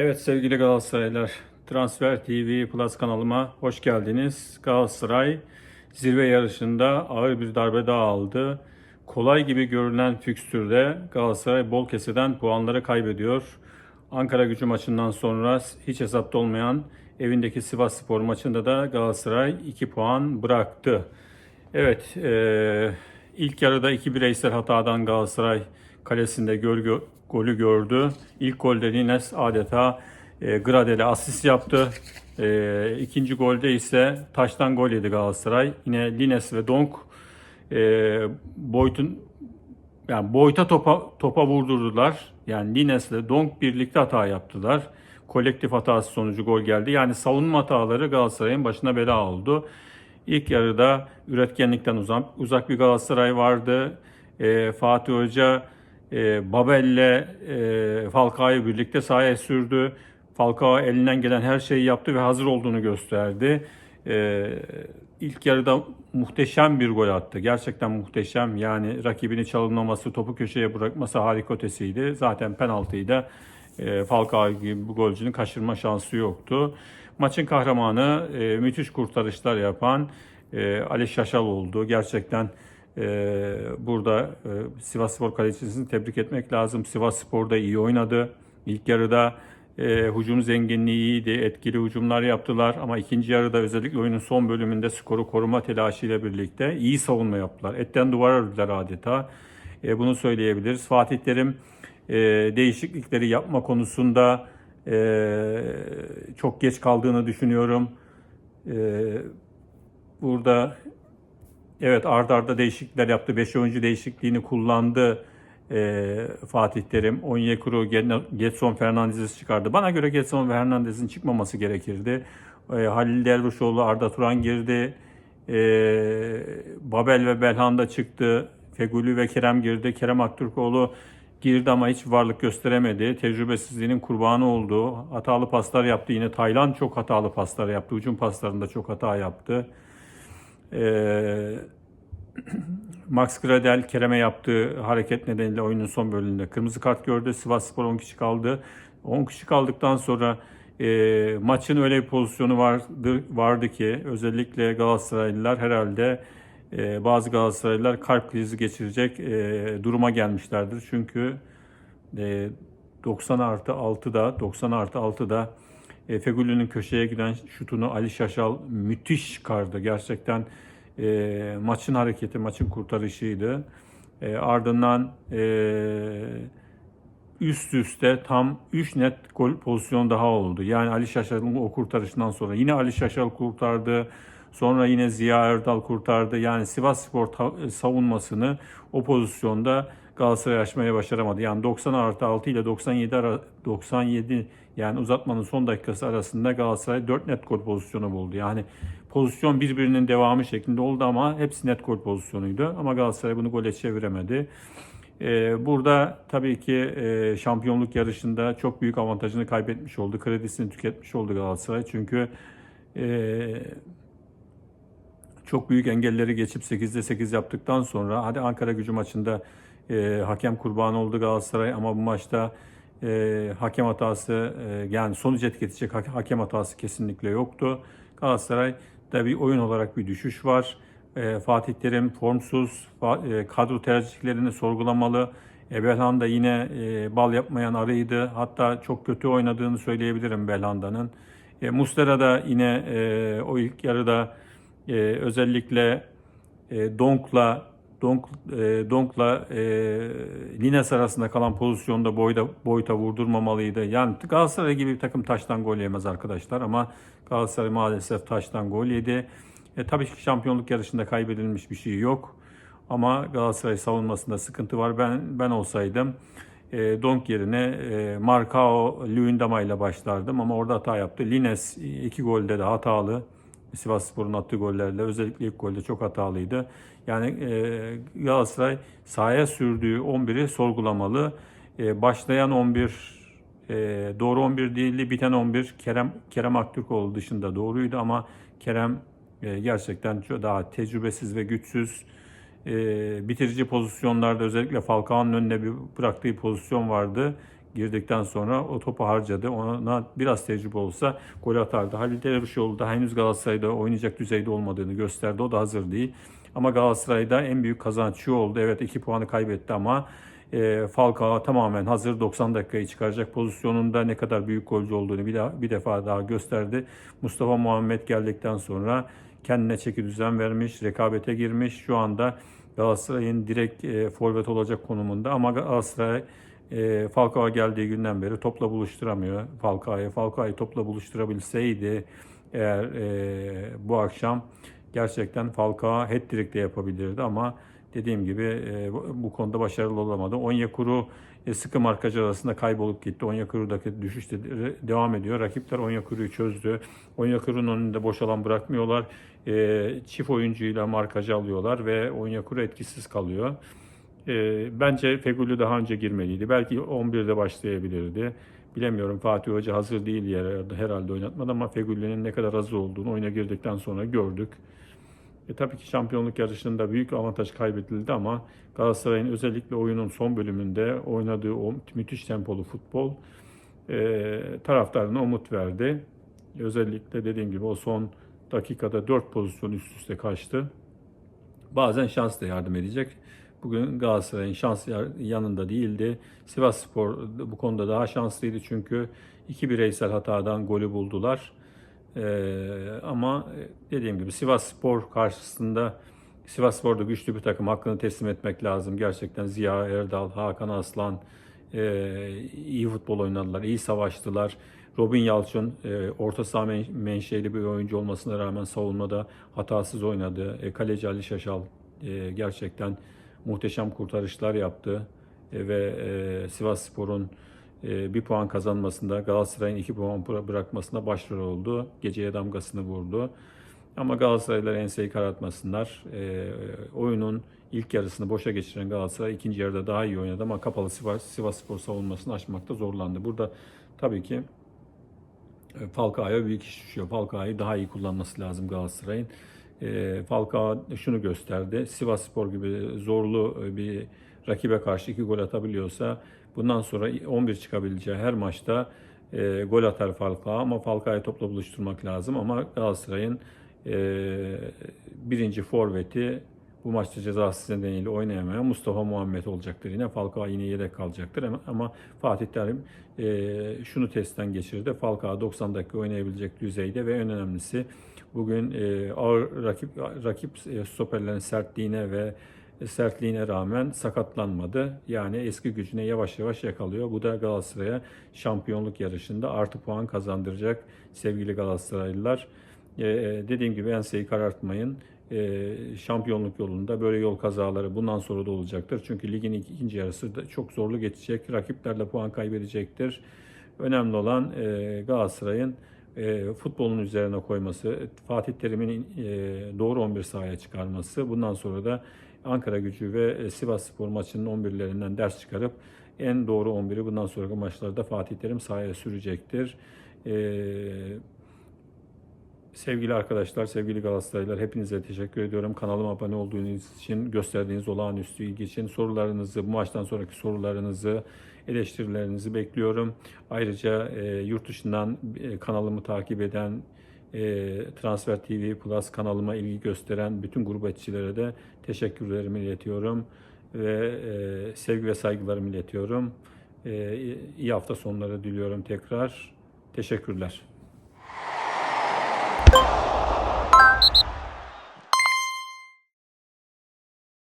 Evet sevgili Galatasaraylar, Transfer TV Plus kanalıma hoş geldiniz. Galatasaray zirve yarışında ağır bir darbe daha aldı. Kolay gibi görünen fikstürde Galatasaray bol keseden puanları kaybediyor. Ankara gücü maçından sonra hiç hesapta olmayan evindeki Sivas Spor maçında da Galatasaray 2 puan bıraktı. Evet, eee, ilk yarıda iki bireysel hatadan Galatasaray kalesinde gol, gö- golü gördü. İlk golde Lines adeta e, Gradel'e asist yaptı. E, ikinci golde ise taştan gol yedi Galatasaray. Yine Lines ve Donk e, Boyd'un yani Boyd'a topa, topa vurdurdular. Yani Lines ile Donk birlikte hata yaptılar. Kolektif hatası sonucu gol geldi. Yani savunma hataları Galatasaray'ın başına bela oldu. İlk yarıda üretkenlikten uzak, uzak bir Galatasaray vardı. Ee, Fatih Hoca e, Babel'le e, Falcao'yu birlikte sahaya sürdü. Falcao elinden gelen her şeyi yaptı ve hazır olduğunu gösterdi. Ee, ilk yarıda muhteşem bir gol attı. Gerçekten muhteşem. Yani rakibini çalımlaması, topu köşeye bırakması harika ötesiydi. Zaten penaltıyı e, Falcao gibi bu golcünün kaçırma şansı yoktu. Maçın kahramanı e, müthiş kurtarışlar yapan e, Ali Şaşal oldu. Gerçekten e, burada e, Sivas Spor kalecisini tebrik etmek lazım. Sivas Spor da iyi oynadı. İlk yarıda e, hücum zenginliği iyiydi. Etkili hücumlar yaptılar ama ikinci yarıda özellikle oyunun son bölümünde skoru koruma telaşıyla birlikte iyi savunma yaptılar. Etten duvar ördüler adeta. E, bunu söyleyebiliriz. Fatih Terim e, değişiklikleri yapma konusunda e, çok geç kaldığını düşünüyorum. E, burada evet ard arda değişiklikler yaptı. 5 oyuncu değişikliğini kullandı e, Fatih Terim. Onyekuru, Getson Fernandez'i çıkardı. Bana göre Getson Fernandez'in çıkmaması gerekirdi. E, Halil Dervişoğlu, Arda Turan girdi. E, Babel ve Belhanda çıktı. Feguli ve Kerem girdi. Kerem Aktürkoğlu girdi ama hiç varlık gösteremedi. Tecrübesizliğinin kurbanı oldu. Hatalı paslar yaptı. Yine Taylan çok hatalı paslar yaptı. Hücum paslarında çok hata yaptı. Ee, Max Gradel Kerem'e yaptığı hareket nedeniyle oyunun son bölümünde kırmızı kart gördü. Sivas Spor 10 kişi kaldı. 10 kişi kaldıktan sonra e, maçın öyle bir pozisyonu vardı, vardı ki özellikle Galatasaraylılar herhalde e, bazı Galatasaraylılar kalp krizi geçirecek e, duruma gelmişlerdir. Çünkü e, 90 artı 6'da 90 artı 6'da e, Fegüli'nin köşeye giden şutunu Ali Şaşal müthiş çıkardı. Gerçekten e, maçın hareketi, maçın kurtarışıydı. E, ardından e, üst üste tam 3 net gol pozisyon daha oldu. Yani Ali Şaşal'ın o kurtarışından sonra yine Ali Şaşal kurtardı. Sonra yine Ziya Erdal kurtardı. Yani Sivas Spor ta- savunmasını o pozisyonda Galatasaray açmaya başaramadı. Yani 90 artı 6 ile 97 ara, 97 yani uzatmanın son dakikası arasında Galatasaray 4 net gol pozisyonu buldu. Yani pozisyon birbirinin devamı şeklinde oldu ama hepsi net gol pozisyonuydu. Ama Galatasaray bunu gole çeviremedi. Ee, burada tabii ki e, şampiyonluk yarışında çok büyük avantajını kaybetmiş oldu. Kredisini tüketmiş oldu Galatasaray. Çünkü e, çok büyük engelleri geçip 8'de 8 yaptıktan sonra hadi Ankara gücü maçında e, hakem kurbanı oldu Galatasaray ama bu maçta e, hakem hatası e, yani sonuç etkileyecek ha- hakem hatası kesinlikle yoktu. Galatasaray da bir oyun olarak bir düşüş var. E, Fatih Terim formsuz, fa- e, kadro tercihlerini sorgulamalı. E, Belhanda yine e, bal yapmayan arıydı. Hatta çok kötü oynadığını söyleyebilirim Belhanda'nın. E, Muslera da yine e, o ilk yarıda e, özellikle e, Donk'la Donk, e, Donk'la e, Lines arasında kalan pozisyonda boyda boyuta vurdurmamalıydı. Yani Galatasaray gibi bir takım taştan gol yemez arkadaşlar ama Galatasaray maalesef taştan gol yedi. E, tabii ki şampiyonluk yarışında kaybedilmiş bir şey yok. Ama Galatasaray savunmasında sıkıntı var. Ben ben olsaydım e, Donk yerine e, Marcao Luyendama ile başlardım ama orada hata yaptı. Lines iki golde de hatalı. Sivas Spor'un attığı gollerle özellikle ilk golde çok hatalıydı. Yani e, Galatasaray sahaya sürdüğü 11'i sorgulamalı. E, başlayan 11 e, doğru 11 değildi. Biten 11 Kerem Kerem Aktürkoğlu dışında doğruydu ama Kerem e, gerçekten daha tecrübesiz ve güçsüz. E, bitirici pozisyonlarda özellikle Falcao'nun önüne bir bıraktığı pozisyon vardı. Girdikten sonra o topu harcadı. Ona biraz tecrübe olsa gol atardı. Halil Dervişoğlu da henüz Galatasaray'da oynayacak düzeyde olmadığını gösterdi. O da hazır değil. Ama Galatasaray'da en büyük kazanç şu oldu. Evet 2 puanı kaybetti ama e, Falcao tamamen hazır 90 dakikayı çıkaracak pozisyonunda ne kadar büyük golcü olduğunu bir, daha, bir defa daha gösterdi. Mustafa Muhammed geldikten sonra kendine çeki düzen vermiş, rekabete girmiş. Şu anda Galatasaray'ın direkt e, forvet olacak konumunda ama Galatasaray e, Falcao geldiği günden beri topla buluşturamıyor Falcao'yu. Falcao'yu topla buluşturabilseydi eğer e, bu akşam gerçekten Falcao hat-trick de yapabilirdi ama dediğim gibi e, bu konuda başarılı olamadı. Onyekuru e, sıkı markacı arasında kaybolup gitti. Onyekuru'daki düşüş de devam ediyor. Rakipler Onyekuru'yu çözdü. Onyekuru'nun önünde boş alan bırakmıyorlar. E, çift oyuncuyla markacı alıyorlar ve Onyekuru etkisiz kalıyor. E, bence Feguli daha önce girmeliydi. Belki 11'de başlayabilirdi. Bilemiyorum Fatih Hoca hazır değil herhalde oynatmadı ama Feguli'nin ne kadar hazır olduğunu oyuna girdikten sonra gördük. E, tabii ki şampiyonluk yarışında büyük avantaj kaybedildi ama Galatasaray'ın özellikle oyunun son bölümünde oynadığı o müthiş tempolu futbol e, taraftarına umut verdi. Özellikle dediğim gibi o son dakikada 4 pozisyon üst üste kaçtı. Bazen şans da yardım edecek. Bugün Galatasaray'ın şans yanında değildi. Sivas Spor bu konuda daha şanslıydı çünkü iki bireysel hatadan golü buldular. Ee, ama dediğim gibi Sivas Spor karşısında Sivas Spor'da güçlü bir takım hakkını teslim etmek lazım. Gerçekten Ziya Erdal, Hakan Aslan e, iyi futbol oynadılar, iyi savaştılar. Robin Yalçın e, orta saha men- menşeli bir oyuncu olmasına rağmen savunmada hatasız oynadı. E, kaleci Ali Şaşal e, gerçekten muhteşem kurtarışlar yaptı. E, ve e, Sivas Spor'un e, bir puan kazanmasında Galatasaray'ın iki puan bıra- bırakmasında başrol oldu. Geceye damgasını vurdu. Ama Galatasaraylılar enseyi karartmasınlar. E, oyunun ilk yarısını boşa geçiren Galatasaray ikinci yarıda daha iyi oynadı ama kapalı Sivas, Sivas Spor savunmasını aşmakta zorlandı. Burada tabii ki Falcao'ya büyük iş düşüyor. Falcao'yu daha iyi kullanması lazım Galatasaray'ın. E, Falcao şunu gösterdi. Sivas Spor gibi zorlu bir rakibe karşı iki gol atabiliyorsa bundan sonra 11 çıkabileceği her maçta e, gol atar Falcao ama Falcao'yu topla buluşturmak lazım ama Galatasaray'ın e, birinci forveti bu maçta cezasız nedeniyle oynayamayan Mustafa Muhammed olacaktır. Yine Falcao yine yedek kalacaktır ama, ama Fatih Terim e, şunu testten geçirdi. Falcao 90 dakika oynayabilecek düzeyde ve en önemlisi bugün e, ağır rakip rakip e, stoperlerin sertliğine ve sertliğine rağmen sakatlanmadı. Yani eski gücüne yavaş yavaş yakalıyor. Bu da Galatasaray'a şampiyonluk yarışında artı puan kazandıracak sevgili Galatasaraylılar. Ee, dediğim gibi enseyi karartmayın. Ee, şampiyonluk yolunda böyle yol kazaları bundan sonra da olacaktır. Çünkü ligin ikinci yarısı da çok zorlu geçecek. Rakiplerle puan kaybedecektir. Önemli olan e, Galatasaray'ın e, futbolun üzerine koyması, Fatih Terim'in e, doğru 11 sahaya çıkarması. Bundan sonra da Ankara gücü ve e, Sivas Spor maçının 11'lerinden ders çıkarıp en doğru 11'i bundan sonraki maçlarda Fatih Terim sahaya sürecektir. Ee, sevgili arkadaşlar, sevgili Galatasaraylılar hepinize teşekkür ediyorum. Kanalıma abone olduğunuz için, gösterdiğiniz olağanüstü ilgi için sorularınızı, bu maçtan sonraki sorularınızı, eleştirilerinizi bekliyorum. Ayrıca e, yurt dışından e, kanalımı takip eden e, Transfer TV Plus kanalıma ilgi gösteren bütün gurbetçilere de teşekkürlerimi iletiyorum ve e, sevgi ve saygılarımı iletiyorum. E, iyi hafta sonları diliyorum tekrar. Teşekkürler.